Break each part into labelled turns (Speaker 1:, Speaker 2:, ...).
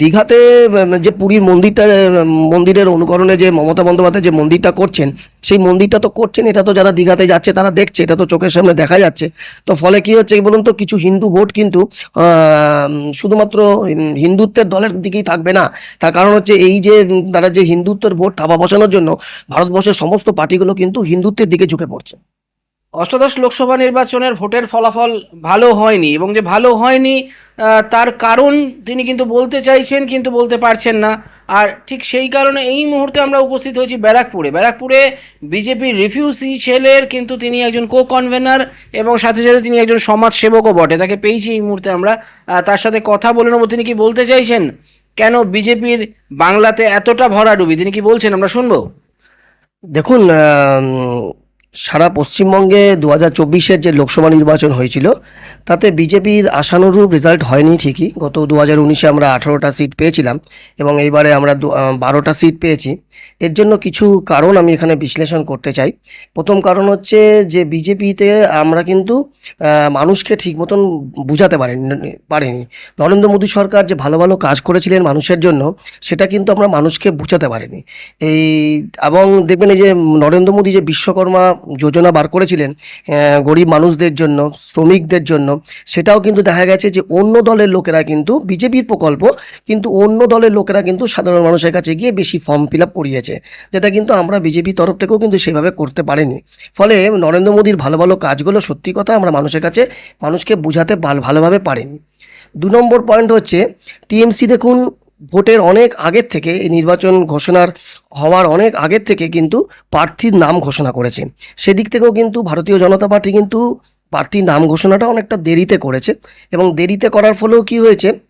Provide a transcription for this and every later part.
Speaker 1: দীঘাতে যে পুরীর মন্দিরটা মন্দিরের অনুকরণে যে মমতা বন্দ্যোপাধ্যায় যে মন্দিরটা করছেন, সেই মন্দিরটা তো করছেন, এটা তো যারা দীঘাতে যাচ্ছে তারা দেখছে, এটা তো চোখের সামনে দেখা যাচ্ছে। তো ফলে কি হচ্ছে বলুন তো, কিছু হিন্দু ভোট কিন্তু শুধুমাত্র হিন্দুত্বের দলের দিকেই থাকবে না। তার কারণ হচ্ছে এই যে তারা যে হিন্দুত্বের ভোট থাবা বসানোর জন্য, ভারতবর্ষের সমস্ত পার্টিগুলো কিন্তু হিন্দুত্বের দিকে ঝুঁকে পড়ছে।
Speaker 2: অষ্টাদশ লোকসভা নির্বাচনের ভোটের ফলাফল ভালো হয়নি এবং যে ভালো হয়নি তার কারণ তিনি কিন্তু বলতে চাইছেন কিন্তু বলতে পারছেন না। আর ঠিক সেই কারণে এই মুহূর্তে আমরা উপস্থিত হয়েছি ব্যারাকপুরে। ব্যারাকপুরে বিজেপির রিফিউজি ছেলের কিন্তু তিনি একজন কো কনভেনার এবং সাথে সাথে তিনি একজন সমাজসেবকও বটে। তাকে পেয়েছি এই মুহূর্তে আমরা। তার সাথে কথা বলে নেব। তিনি কি বলতে চাইছেন? কেন বিজেপির বাংলাতে এতটা ভরাডুবি? তিনি কি বলছেন? আমরা শুনব।
Speaker 1: দেখুন সারা পশ্চিমবঙ্গে দু হাজার চব্বিশের যে লোকসভা নির্বাচন হয়েছিল, তাতে বিজেপির আশানুরূপ রেজাল্ট হয়নি ঠিকই। গত দু হাজার উনিশে আমরা আঠারোটা সিট পেয়েছিলাম এবং এইবারে আমরা বারোটা সিট পেয়েছি। এর জন্য কিছু কারণ আমি এখানে বিশ্লেষণ করতে চাই। প্রথম কারণ হচ্ছে যে বিজেপিতে আমরা কিন্তু মানুষকে ঠিক মতন বুঝাতে পারিনি পারিনি। নরেন্দ্র মোদী সরকার যে ভালো ভালো কাজ করেছিলেন মানুষের জন্য, সেটা কিন্তু আমরা মানুষকে বুঝাতে পারিনি। এই, এবং দেখবেন এই যে নরেন্দ্র মোদী যে বিশ্বকর্মা যোজনা বার করেছিলেন গরিব মানুষদের জন্য, শ্রমিকদের জন্য, সেটাও কিন্তু দেখা গেছে যে অন্য দলের লোকেরা কিন্তু, বিজেপির প্রকল্প কিন্তু অন্য দলের লোকেরা কিন্তু সাধারণ মানুষের কাছে গিয়ে বেশি ফর্ম ফিল আপ করিয়েছে, যেটা কিন্তু আমরা বিজেপির তরফ থেকেও কিন্তু সেভাবে করতে পারিনি। ফলে নরেন্দ্র মোদীর ভালো ভালো কাজগুলো সত্যি কথা আমরা মানুষের কাছে মানুষকে বোঝাতে ভাল- ভালোভাবে পারিনি। দু নম্বর পয়েন্ট হচ্ছে, টিএমসি দেখুন, ভোটের অনেক আগের থেকে, এই নির্বাচন ঘোষণার হওয়ার অনেক আগের থেকে কিন্তু প্রার্থীর নাম ঘোষণা করেছে। সেদিক থেকেও কিন্তু ভারতীয় জনতা পার্টি কিন্তু প্রার্থীর নাম ঘোষণাটা অনেকটা দেরিতে করেছে এবং দেরিতে করার ফলেও কি হয়েছে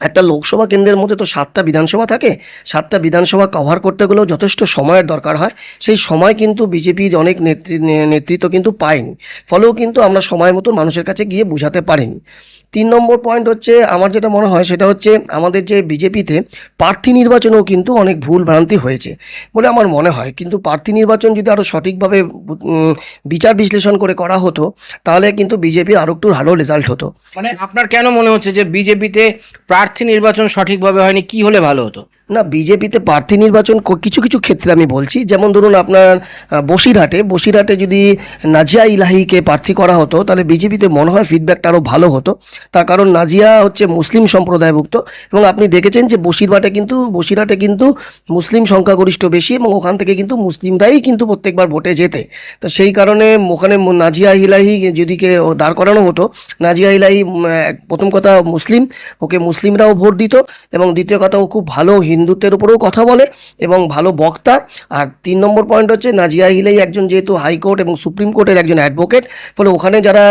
Speaker 1: একটা লোকসভা কেন্দ্রের মধ্যে তো সাতটা বিধানসভা থাকে, সাতটা বিধানসভা কভার করতে গেলেও যথেষ্ট সময়ের দরকার হয়। সেই সময় কিন্তু বিজেপির অনেক নেতৃত্ব কিন্তু পায়নি। ফলেও কিন্তু আমরা সময় মতো মানুষের কাছে গিয়ে বোঝাতে পারিনি। তিন নম্বর পয়েন্ট হচ্ছে, আমার যেটা মনে হয় সেটা হচ্ছে আমাদের যে বিজেপিতে প্রার্থী নির্বাচনেও কিন্তু অনেক ভুল ভ্রান্তি হয়েছে বলে আমার মনে হয়। কিন্তু প্রার্থী নির্বাচন যদি আরও সঠিকভাবে বিচার বিশ্লেষণ করে করা হতো, তাহলে কিন্তু বিজেপি আরও একটু ভালো রেজাল্ট হতো।
Speaker 2: মানে আপনার কেন মনে হচ্ছে যে বিজেপিতে প্রার্থী নির্বাচন সঠিকভাবে হয়নি? কি হলে ভালো হতো?
Speaker 1: না, বিজেপিতে প্রার্থী নির্বাচন কিছু কিছু ক্ষেত্রে আমি বলছি। যেমন ধরুন আপনার বসিরহাটে বসিরহাটে যদি নাজিয়া ইলাহিকে প্রার্থী করা হতো, তাহলে বিজেপিতে মনে হয় ফিডব্যাকটা আরও ভালো হতো। তার কারণ নাজিয়া হচ্ছে মুসলিম সম্প্রদায়ভুক্ত এবং আপনি দেখেছেন যে বসিরহাটে কিন্তু বসিরহাটে কিন্তু মুসলিম সংখ্যাগরিষ্ঠ বেশি এবং ওখান থেকে কিন্তু মুসলিমরাই কিন্তু প্রত্যেকবার ভোটে যেতে তো সেই কারণে ওখানে নাজিয়া ইলাহি যদি কে দাঁড় করানো হতো, নাজিয়া ইলাহি প্রথম কথা মুসলিম, ওকে মুসলিমরাও ভোট দিত এবং দ্বিতীয় কথা ও খুব ভালো হিন্দুত্বের উপরেও কথা বলে এবং ভালো বক্তা। আর তিন নম্বর পয়েন্ট হচ্ছে, নাজিয়া হিলেই একজন যেহেতু হাইকোর্ট এবং সুপ্রিম কোর্টের একজন অ্যাডভোকেট ফলে ওখানে যারা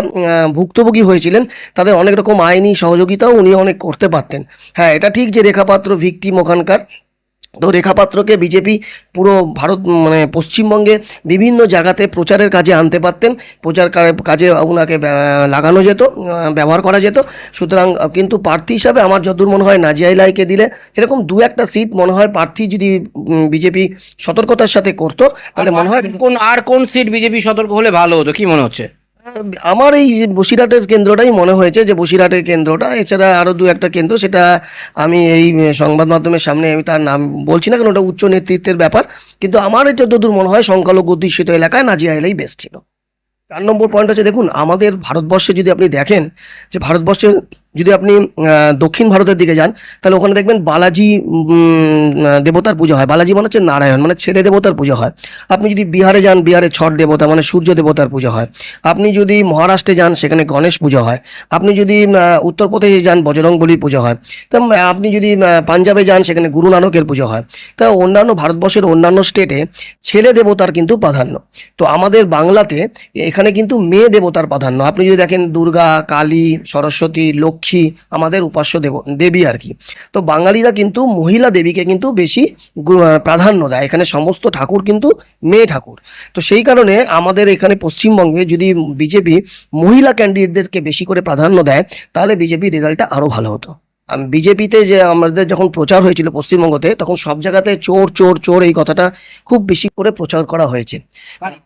Speaker 1: ভুক্তভোগী হয়েছিলেন, তাদের অনেক রকম আইনি সহযোগিতাও উনি অনেক করতে পারতেন। হ্যাঁ এটা ঠিক যে রেখাপাত্র ভিকটিম ওখানকার তো রেখাপাত্রকে বিজেপি পুরো ভারত মানে পশ্চিমবঙ্গে বিভিন্ন জায়গাতে প্রচারের কাজে আনতে পারতেন। প্রচার কাজে ওনাকে লাগানো যেত ব্যবহার করা যেত। সুতরাং কিন্তু প্রার্থী হিসাবে আমার যতদূর মনে হয় নাজিয়া ইলাইকে দিলে এরকম দু একটা সিট মনে হয় প্রার্থী যদি বিজেপি সতর্কতার সাথে করতো তাহলে মনে হয়
Speaker 2: কোন আর কোন সিট বিজেপি সতর্ক হলে ভালো হতো? কি মনে হচ্ছে?
Speaker 1: আমার এই বসিরহাটের কেন্দ্রটাই মনে হয়েছে যে বসিরহাটের কেন্দ্রটা। এছাড়া আরও দু একটা কেন্দ্র, সেটা আমি এই সংবাদ মাধ্যমের সামনে আমি তার নাম বলছি না, কারণ ওটা উচ্চ নেতৃত্বের ব্যাপার। কিন্তু আমার যতদূর মনে হয় সংখ্যালঘু অধ্যুষিত এলাকায় নাজিয়া এলাই বেস্ট ছিল। চার নম্বর পয়েন্ট হচ্ছে, দেখুন, আমাদের ভারতবর্ষে যদি আপনি দেখেন যে ভারতবর্ষে যদি আপনি দক্ষিণ ভারতের দিকে যান, তাহলে ওখানে দেখবেন বালাজি দেবতার পুজো হয়। বালাজি মানে হচ্ছে নারায়ণ মানে ছেলে দেবতার পুজো হয়। আপনি যদি বিহারে যান, বিহারে ছট দেবতা মানে সূর্য দেবতার পুজো হয়। আপনি যদি মহারাষ্ট্রে যান, সেখানে গণেশ পুজো হয়। আপনি যদি উত্তরপ্রদেশে যান বজরং বলির পুজো হয়। তা আপনি যদি পাঞ্জাবে যান, সেখানে গুরু নানকের পুজো হয়। তা, অন্যান্য ভারতবর্ষের অন্যান্য স্টেটে ছেলে দেবতার কিন্তু প্রাধান্য। তো, আমাদের বাংলাতে এখানে কিন্তু মেয়ে দেবতার প্রাধান্য। আপনি যদি দেখেন দুর্গা, কালী, সরস্বতী, লক্ষ্মী আমাদের উপাস্য দেব, দেবী আর কি। তো বাঙালিরা কিন্তু মহিলা দেবীকে কিন্তু বেশি প্রাধান্য দেয়। এখানে সমস্ত ঠাকুর কিন্তু মেয়ে ঠাকুর। তো সেই কারণে আমাদের এখানে পশ্চিমবঙ্গে যদি বিজেপি মহিলা ক্যান্ডিডেটদেরকে বেশি করে প্রাধান্য দেয়, তাহলে বিজেপি রেজাল্টটা আরও ভালো হতো। বিজেপিতে যে আমাদের যখন প্রচার হয়েছিল পশ্চিমবঙ্গতে, তখন সব জায়গাতে চোর চোর চোর এই কথাটা খুব বেশি করে প্রচার করা হয়েছে।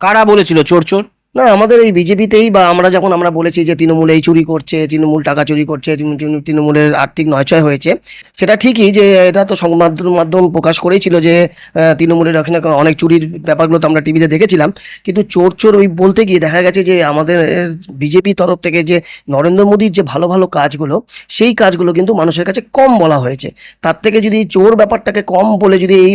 Speaker 2: কারা বলেছিল চোর চোর?
Speaker 1: না, আমাদের এই বিজেপিতেই বা আমরা যখন আমরা বলেছি যে তৃণমূল এই চুরি করছে, তৃণমূল টাকা চুরি করছে তৃণমূল- তৃণমূল- তৃণমূলের আর্থিক নয়চয় হয়েছে, সেটা ঠিকই যে এটা তো সংবাদ মাধ্যম প্রকাশ করেছিল যে তৃণমূলের এখানে অনেক চুরির ব্যাপারগুলো তো আমরা টিভিতে দেখেছিলাম, কিন্তু চোর চোর ওই বলতে গিয়ে দেখা গেছে যে আমাদের বিজেপি তরফ থেকে যে নরেন্দ্র মোদীর যে ভালো ভালো কাজগুলো, সেই কাজগুলো কিন্তু মানুষের কাছে কম বলা হয়েছে। তার থেকে যদি চোর ব্যাপারটাকে কম বলে যদি এই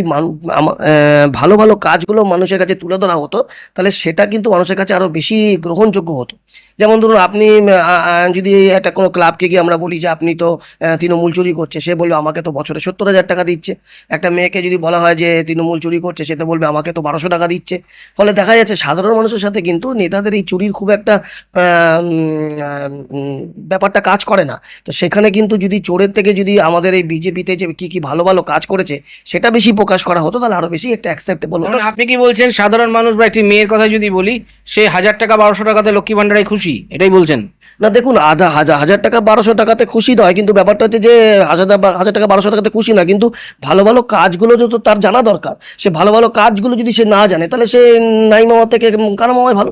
Speaker 1: ভালো ভালো কাজগুলো মানুষের কাছে তুলে ধরা হতো, তাহলে সেটা কিন্তু মানুষের কাছে আরও বেশি গ্রহণযোগ্য হতো। যেমন ধরুন আপনি যদি একটা কোনো ক্লাবকে গিয়ে আমরা বলি যে আপনি তো তৃণমূল চুরি করছে, সে বলবে আমাকে তো বছরে সত্তর হাজার টাকা দিচ্ছে। একটা মেয়েকে যদি বলা হয় যে তৃণমূল চুরি করছে, সে তো বলবে আমাকে তো বারোশো টাকা দিচ্ছে। ফলে দেখা যাচ্ছে সাধারণ মানুষের সাথে কিন্তু নেতাদের এই চুরির খুব একটা ব্যাপারটা কাজ করে না। তো সেখানে কিন্তু যদি চোরের থেকে যদি আমাদের এই বিজেপিতে যে কি কি ভালো ভালো কাজ করেছে, সেটা বেশি প্রকাশ করা হতো, তাহলে আরও বেশি একটা অ্যাকসেপ্টেবল
Speaker 2: আপনি কি বলছেন, সাধারণ মানুষ বা একটি মেয়ের কথা যদি বলি, সে হাজার টাকা, বারোশো টাকাতে লক্ষ্মী ভান্ডারে খুশি। এটাই বলছেন।
Speaker 1: না দেখুন আধা হাজার হাজার টাকা বারোশো টাকাতে খুশি নয় কিন্তু ব্যাপারটা হচ্ছে যে হাজার টাকা হাজার টাকা বারোশো টাকাতে খুশি না কিন্তু ভালো ভালো কাজগুলো যত তার জানা দরকার সে ভালো ভালো কাজগুলো যদি সে না জানে তাহলে সে নাই মামা থেকে কারও মামায় ভালো?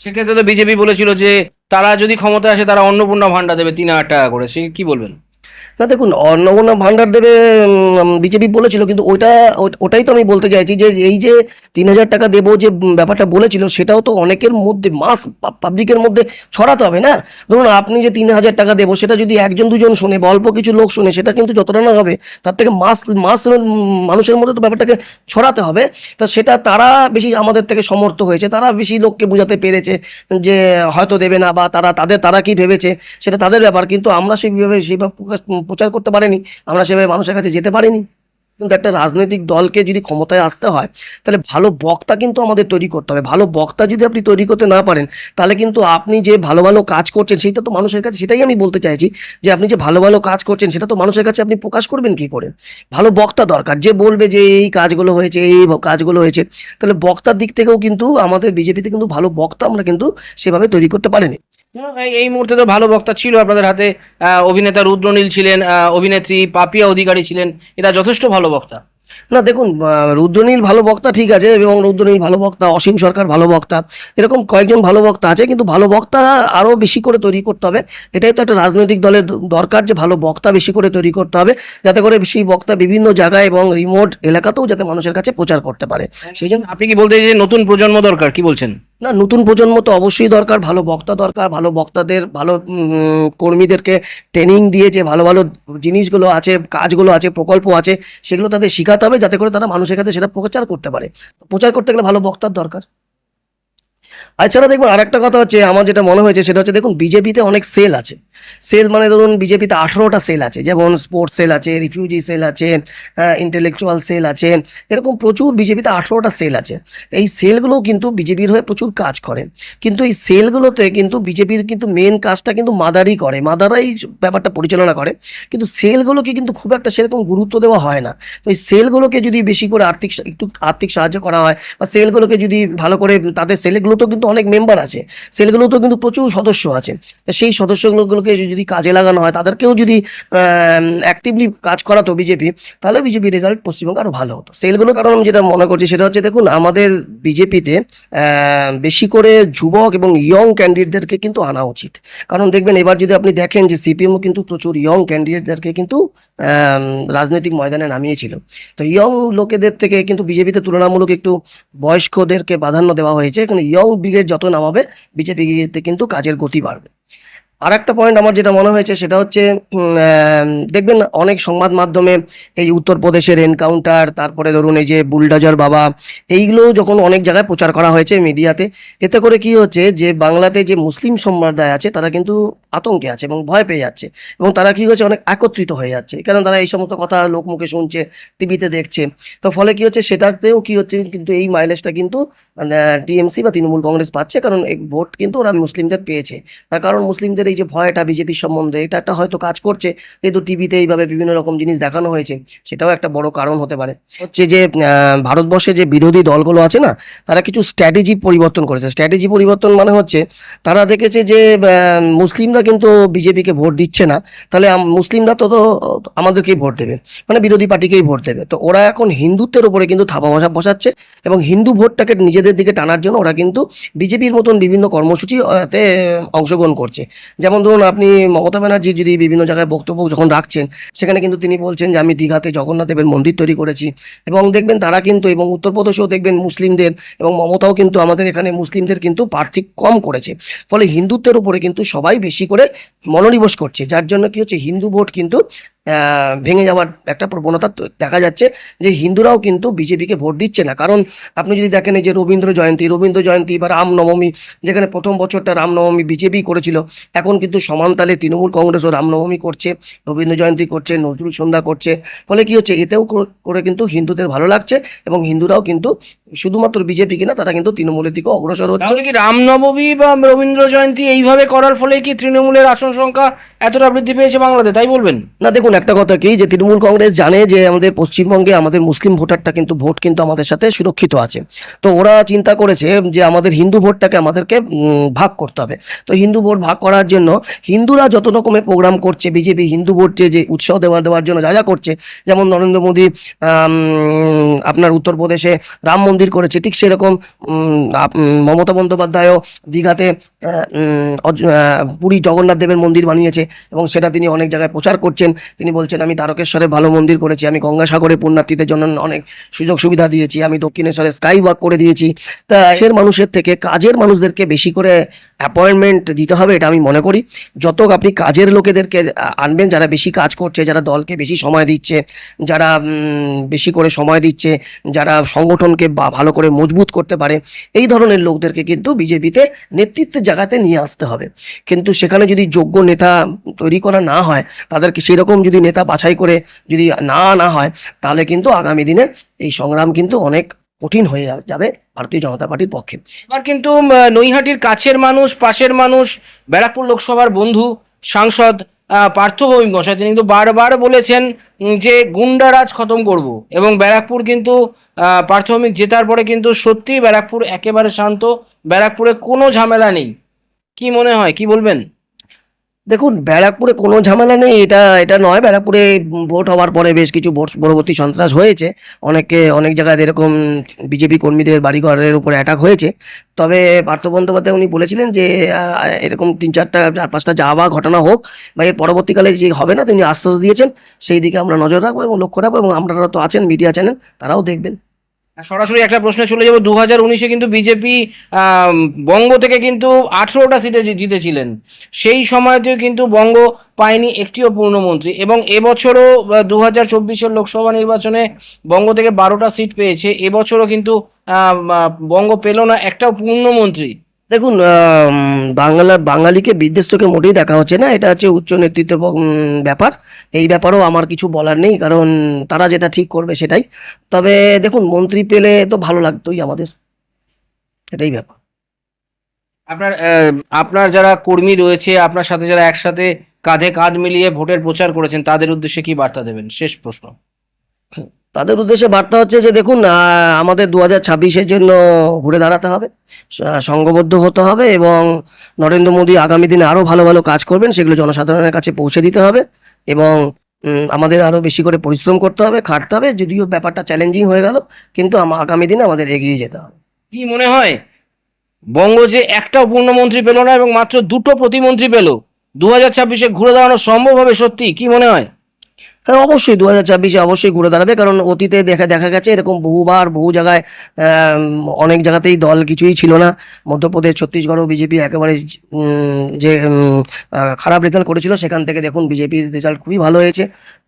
Speaker 2: সেক্ষেত্রে তো বিজেপি বলেছিল যে তারা যদি ক্ষমতা আসে তারা অন্নপূর্ণা ভান্ডার দেবে তিন হাজার টাকা করে সে কি বলবেন?
Speaker 1: না, দেখুন, অন্নপূর্ণা ভান্ডার দেবে বিজেপি বলেছিল, কিন্তু ওইটা ওটাই তো আমি বলতে চাইছি যে, এই যে তিন হাজার টাকা দেবো যে ব্যাপারটা বলেছিল, সেটাও তো অনেকের মধ্যে মাস পাবলিকের মধ্যে ছড়াতে হবে, না? ধরুন, আপনি যে তিন হাজার টাকা দেবো, সেটা যদি একজন দুজন শোনে বা অল্প কিছু লোক শোনে, সেটা কিন্তু যতটা না হবে, তার থেকে মাস মাস মানুষের মধ্যে তো ব্যাপারটাকে ছড়াতে হবে। তা সেটা তারা বেশি আমাদের থেকে সমর্থ হয়েছে, তারা বেশি লোককে বোঝাতে পেরেছে যে, হয়তো দেবে না বা তারা, তাদের, তারা কি ভেবেছে, সেটা তাদের ব্যাপার, কিন্তু আমরা সেইভাবে সেইভাবে প্রচার করতে পারিনি, আমরা সেভাবে মানুষের কাছে যেতে পারিনি। কিন্তু একটা রাজনৈতিক দলকে যদি ক্ষমতায় আসতে হয়, তাহলে ভালো বক্তা কিন্তু আমাদের তৈরি করতে হবে। ভালো বক্তা যদি আপনি তৈরি করতে না পারেন, তাহলে কিন্তু আপনি যে ভালো ভালো কাজ করছেন, সেটা তো মানুষের কাছে, সেটাই আমি বলতে চাইছি যে আপনি যে ভালো ভালো কাজ করছেন, সেটা তো মানুষের কাছে আপনি প্রকাশ করবেন কি করে? ভালো বক্তা দরকার। যে বলবে যে এই কাজগুলো হয়েছে, এই কাজগুলো হয়েছে, তাহলে বক্তার দিক থেকেও কিন্তু আমাদের বিজেপিতে কিন্তু ভালো বক্তা আমরা কিন্তু সেভাবে তৈরি করতে পারিনি।
Speaker 2: এই- এই মুহূর্তে তো ভালো বক্তা ছিল আপনাদের হাতে। অভিনেতা রুদ্রনীল ছিলেন অভিনেত্রী পাপিয়া অধিকারী ছিলেন এরা যথেষ্ট ভালো বক্তা।
Speaker 1: না দেখুন রুদ্রনীল ভালো বক্তা ঠিক আছে এবং রুদ্রনীল ভালো বক্তা অসীম সরকার ভালো বক্তা এরকম কয়েকজন ভালো বক্তা আছে কিন্তু ভালো বক্তা আরও বেশি করে তৈরি করতে হবে। এটাই তো একটা রাজনৈতিক দলের দরকার যে ভালো বক্তা বেশি করে তৈরি করতে হবে যাতে করে সেই বক্তা বিভিন্ন জায়গায় এবং রিমোট এলাকাতেও যাতে মানুষের কাছে প্রচার করতে পারে। সেই জন্য
Speaker 2: আপনি কি বলতে যে নতুন প্রজন্ম দরকার কি বলছেন?
Speaker 1: না, নতুন প্রজন্ম তো অবশ্যই দরকার, ভালো বক্তা দরকার, ভালো বক্তাদের, ভালো কর্মীদেরকে ট্রেনিং দিয়ে যে ভালো ভালো জিনিসগুলো আছে, কাজগুলো আছে, প্রকল্প আছে, সেগুলো তাদের শেখাতে হবে যাতে করে তারা মানুষের কাছে সেটা প্রচার করতে পারে। প্রচার করতে গেলে ভালো বক্তার দরকার। এছাড়া দেখুন আরেকটা কথা হচ্ছে, আমার যেটা মনে হয়েছে সেটা হচ্ছে দেখুন, বিজেপিতে অনেক সেল আছে। সেল মানে ধরুন, বিজেপিতে আঠারোটা সেল আছে, যেমন স্পোর্টস সেল আছে রিফিউজি সেল আছে ইন্টেলেকচুয়াল সেল আছে, এরকম প্রচুর বিজেপিতে আঠারোটা সেল আছে। এই সেলগুলো কিন্তু বিজেপির হয়ে প্রচুর কাজ করে। কিন্তু এই সেলগুলোতে কিন্তু বিজেপির কিন্তু মেন কাজটা কিন্তু মাদারই করে মাদারাই ব্যাপারটা পরিচালনা করে। কিন্তু সেলগুলোকে কিন্তু খুব একটা সেরকম গুরুত্ব দেওয়া হয় না। তো এই সেলগুলোকে যদি বেশি করে আর্থিক একটু আর্থিক সাহায্য করা হয়, বা সেলগুলোকে যদি ভালো করে তাদের সেলগুলোতেও কিন্তু অনেক মেম্বার আছে। সেলগুলোতেও কিন্তু প্রচুর সদস্য আছে। সেই সদস্যগুলোকে যদি কাজে লাগানো হয়, তাদেরকেও যদি অ্যাক্টিভলি কাজ করাতো বিজেপি, তাহলে বিজেপি রেজাল্ট পশ্চিমবঙ্গে আরও ভালো হতো। সেলগুলো কারণ আমি যেটা মনে করছি সেটা হচ্ছে, দেখুন, আমাদের বিজেপিতে বেশি করে যুবক এবং ইয়ং ক্যান্ডিডেটদেরকে কিন্তু আনা উচিত। কারণ দেখবেন, এবার যদি আপনি দেখেন যে সিপিএমও কিন্তু প্রচুর ইয়ং ক্যান্ডিডেটদেরকে কিন্তু রাজনৈতিক ময়দানে নামিয়েছিল তো ইয়ং লোকেদের থেকে কিন্তু বিজেপিতে তুলনামূলক একটু বয়স্কদেরকে প্রাধান্য দেওয়া হয়েছে। কিন্তু ইয়ং ব্রিগেড যত নামাবে বিজেপিতে কিন্তু কাজের গতি বাড়বে। আর একটা পয়েন্ট আমার যেটা মনে হয়েছে সেটা হচ্ছে দেখবেন অনেক সংবাদ মাধ্যমে এই উত্তরপ্রদেশের এনকাউন্টার তারপরে ধরুন এই যে বুলডাজার বাবা, এইগুলো যখন অনেক জায়গায় প্রচার করা হয়েছে মিডিয়াতে, এতে করে কি হচ্ছে যে বাংলাতে যে মুসলিম সম্প্রদায় আছে, তারা কিন্তু আতঙ্কে আছে এবং ভয় পেয়ে যাচ্ছে এবং তারা কি হচ্ছে অনেক একত্রিত হয়ে যাচ্ছে। কারণ তারা এই সমস্ত কথা লোকমুখে শুনছে টিভিতে দেখছে। তো ফলে কি হচ্ছে, সেটাতেও কি হচ্ছে, কিন্তু এই মাইলেজটা কিন্তু টিএমসি বা তৃণমূল কংগ্রেস পাচ্ছে কারণ এই ভোট কিন্তু ওরা মুসলিমদের পেয়েছে। তার কারণ মুসলিমদের এই যে ভয়টা বিজেপির সম্বন্ধে এটা একটা হয়তো কাজ করছে যেহেতু টিভিতে এইভাবে বিভিন্ন রকম জিনিস দেখানো হয়েছে সেটাও একটা বড় কারণ হতে পারে। হচ্ছে যে ভারতবর্ষে যে বিরোধী দলগুলো আছে না তারা কিছু স্ট্র্যাটেজি পরিবর্তন করেছে। স্ট্র্যাটেজি পরিবর্তন মানে হচ্ছে তারা দেখেছে যে মুসলিমরা কিন্তু বিজেপিকে ভোট দিচ্ছে না তাহলে মুসলিমরা তো তো আমাদেরকেই ভোট দেবে মানে বিরোধী পার্টিকেই ভোট দেবে। তো ওরা এখন হিন্দুত্বের উপরে কিন্তু থাপা বসা বসাচ্ছে এবং হিন্দু ভোটটাকে নিজেদের দিকে টানার জন্য ওরা কিন্তু বিজেপির মতন বিভিন্ন কর্মসূচি আহ, অংশগ্রহণ করছে। যেমন ধরুন আপনি মমতা ব্যানার্জি যদি বিভিন্ন জায়গায় বক্তব্য যখন রাখছেন সেখানে কিন্তু তিনি বলছেন যে আমি দীঘাতে জগন্নাথ দেবের মন্দির তৈরি করেছি। এবং দেখবেন তারা কিন্তু এবং উত্তরপ্রদেশেও দেখবেন মুসলিমদের এবং মমতাও কিন্তু আমাদের এখানে মুসলিমদের কিন্তু প্রার্থী কম করেছে। ফলে হিন্দুত্বের উপরে কিন্তু সবাই বেশি করে মনোনিবেশ করছে। যার জন্য কি হচ্ছে হিন্দু ভোট কিন্তু ভেঙে যাওয়ার একটা প্রবণতা দেখা যাচ্ছে যে হিন্দুরাও কিন্তু বিজেপিকে ভোট দিচ্ছে না। কারণ আপনি যদি দেখেন এই যে রবীন্দ্র জয়ন্তী রবীন্দ্র জয়ন্তী বা রামনবমী, যেখানে প্রথম বছরটা রামনবমী বিজেপি করেছিল, এখন কিন্তু সমানতালে তৃণমূল কংগ্রেসও রামনবমী করছে, রবীন্দ্র জয়ন্তী করছে, নজরুল সন্ধ্যা করছে। ফলে কি হচ্ছে? এতেও করে কিন্তু হিন্দুদের ভালো লাগছে এবং হিন্দুরাও কিন্তু শুধুমাত্র বিজেপি কিনা তারা কিন্তু তৃণমূলের দিকে অগ্রসর হচ্ছে।
Speaker 2: তাহলে কি রামনবমী বা রবীন্দ্র জয়ন্তী এইভাবে করার ফলে কি তৃণমূলের আসন সংখ্যা এতটা বৃদ্ধি পেয়েছে বাংলাতে? তাই বলবেন?
Speaker 1: না দেখুন একটা কথা কি যে তৃণমূল কংগ্রেস জানে যে আমাদের পশ্চিমবঙ্গে আমাদের মুসলিম ভোটারটা কিন্তু ভোট কিন্তু আমাদের সাথে সুরক্ষিত আছে। তো ওরা চিন্তা করেছে যে আমাদের হিন্দু ভোটটাকে আমাদেরকে ভাগ করতে হবে। তো হিন্দু ভোট ভাগ করার জন্য হিন্দুরা যত রকমের প্রোগ্রাম করছে বিজেপি হিন্দু ভোটে যে উৎসাহ দেওয়া দেওয়ার জন্য যা যা করছে যেমন নরেন্দ্র মোদী আপনার উত্তরপ্রদেশে রাম মন্দির করেছে। ঠিক সেরকম মমতা বন্দ্যোপাধ্যায়ও দীঘাতে পুরী জগন্নাথ দেবের মন্দির বানিয়েছে এবং সেটা তিনি অনেক জায়গায় প্রচার করছেন। তিনি বলছেন, আমি তারকেশ্বরে ভালো মন্দির করেছি, আমি গঙ্গাসাগরে পুণ্যার্থীদের জন্য অনেক সুযোগ সুবিধা দিয়েছি, আমি দক্ষিণেশ্বরে স্কাই ওয়াক করে দিয়েছি। তা এর মানুষের থেকে, কাজের মানুষদেরকে বেশি করে অ্যাপয়েন্টমেন্ট দিতে হবে, এটা আমি মনে করি। যত আপনি কাজের লোকেদেরকে আনবেন, যারা বেশি কাজ করছে, যারা দলকে বেশি সময় দিচ্ছে, যারা বেশি করে সময় দিচ্ছে, যারা সংগঠনকে ভালো করে মজবুত করতে পারে, এই ধরনের লোকদেরকে কিন্তু বিজেপিতে নেতৃত্বের জায়গাতে নিয়ে আসতে হবে। কিন্তু সেখানে যদি যোগ্য নেতা তৈরি করা না হয়, তাদেরকে সেই রকম যদি নেতা বাছাই করে যদি না না হয়, তাহলে কিন্তু আগামী দিনে এই সংগ্রাম কিন্তু অনেক কঠিন হয়ে যাবে ভারতীয় জনতা পার্টির পক্ষে।
Speaker 2: এবার কিন্তু নৈহাটির কাছের মানুষ, পাশের মানুষ, ব্যারাকপুর লোকসভার বন্ধু, সাংসদ পার্থ ভৌমিক মশাই তিনি কিন্তু বারবার বলেছেন যে গুন্ডারাজ খতম করব। এবং ব্যারাকপুর কিন্তু পার্থ ভৌমিক জেতার পরে কিন্তু সত্যিই ব্যারাকপুর একেবারে শান্ত। ব্যারাকপুরে কোনো ঝামেলা নেই। কি মনে হয়? কি বলবেন?
Speaker 1: দেখুন, ব্যারাকপুরে কোনো ঝামেলা নেই, এটা এটা নয়। ব্যারাকপুরে ভোট হওয়ার পরে বেশ কিছু ভোট পরবর্তী সন্ত্রাস হয়েছে। অনেকে অনেক জায়গায় এরকম বিজেপি কর্মীদের বাড়িঘরের উপরে অ্যাটাক হয়েছে। তবে পার্থ বন্দ্যোপাধ্যায় উনি বলেছিলেন যে এরকম তিন চারটা, চার পাঁচটা যাওয়া ঘটনা হোক, বা এর পরবর্তীকালে যে হবে না, তিনি আশ্বাস দিয়েছেন, সেই দিকে আমরা নজর রাখব এবং লক্ষ্য রাখব এবং আপনারা তো আছেন মিডিয়া চ্যানেল তারাও দেখবেন।
Speaker 2: সরাসরি একটা প্রশ্নে চলে যাব। দু হাজার উনিশে কিন্তু বিজেপি বঙ্গ থেকে কিন্তু আঠেরোটা সিটে জিতেছিলেন। সেই সময়তেও কিন্তু বঙ্গ পায়নি একটিও পূর্ণমন্ত্রী। এবং এবছরও দু হাজার চব্বিশের লোকসভা নির্বাচনে বঙ্গ থেকে বারোটা সিট পেয়েছে। এবছরও কিন্তু বঙ্গ পেল না, একটাও পূর্ণমন্ত্রী।
Speaker 1: দেখুন বাংলা বাঙালিকে বিদ্বেষ চোখে মোটেই দেখা হচ্ছে না। এটা হচ্ছে উচ্চ নেতৃত্ব ব্যাপার। এই ব্যাপারেও আমার কিছু বলার নেই, কারণ তারা যেটা ঠিক করবে সেটাই। তবে দেখুন, মন্ত্রী পেলে তো ভালো লাগতোই আমাদের। এটাই ব্যাপার।
Speaker 2: আপনার আপনার যারা কর্মী রয়েছে, আপনার সাথে যারা একসাথে কাঁধে কাঁধ মিলিয়ে ভোটের প্রচার করেছেন, তাদের উদ্দেশ্যে কি বার্তা দেবেন? শেষ প্রশ্ন।
Speaker 1: তাদের উদ্দেশ্যে বার্তা হচ্ছে যে দেখুন আমাদের দু হাজার ছাব্বিশের জন্য ঘুরে দাঁড়াতে হবে সংঘবদ্ধ হতে হবে এবং নরেন্দ্র মোদী আগামী দিনে আরও ভালো ভালো কাজ করবেন, সেগুলো জনসাধারণের কাছে পৌঁছে দিতে হবে এবং আমাদের আরও বেশি করে পরিশ্রম করতে হবে, খাটতে হবে, যদিও ব্যাপারটা চ্যালেঞ্জিং হয়ে গেল, কিন্তু আগামী দিনে আমাদের এগিয়ে যেতে হবে।
Speaker 2: কি মনে হয়? বঙ্গ যে একটাও পূর্ণমন্ত্রী পেল না এবং মাত্র দুটো প্রতিমন্ত্রী পেল দু হাজার ছাব্বিশে ঘুরে দাঁড়ানো সম্ভব হবে সত্যি কি মনে হয়?
Speaker 1: হ্যাঁ অবশ্যই দু হাজার ছাব্বিশে অবশ্যই ঘুরে দাঁড়াবে, কারণ অতীতে দেখা দেখা গেছে এরকম বহুবার, বহু জায়গায় অনেক জায়গাতেই দল কিছুই ছিল না। মধ্যপ্রদেশ ছত্তিশগড়ও বিজেপি একেবারে যে খারাপ রেজাল্ট করেছিল, সেখান থেকে দেখুন বিজেপির রেজাল্ট খুবই ভালো হয়েছে।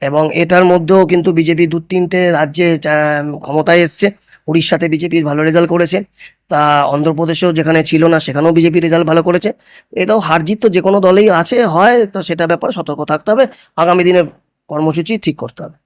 Speaker 1: এবং এটার মধ্যেও কিন্তু বিজেপি দু তিনটে রাজ্যে ক্ষমতায় এসছে। উড়িষ্যাতে বিজেপির ভালো রেজাল্ট করেছে। তা অন্ধ্রপ্রদেশেও যেখানে ছিল না, সেখানেও বিজেপি রেজাল্ট ভালো করেছে। এটাও হার জিত তো যে কোনো দলেই আছে, হয়, তো সেটা ব্যাপারে, সতর্ক থাকতে হবে। আগামী দিনে কর্মসূচি ঠিক করতে হবে।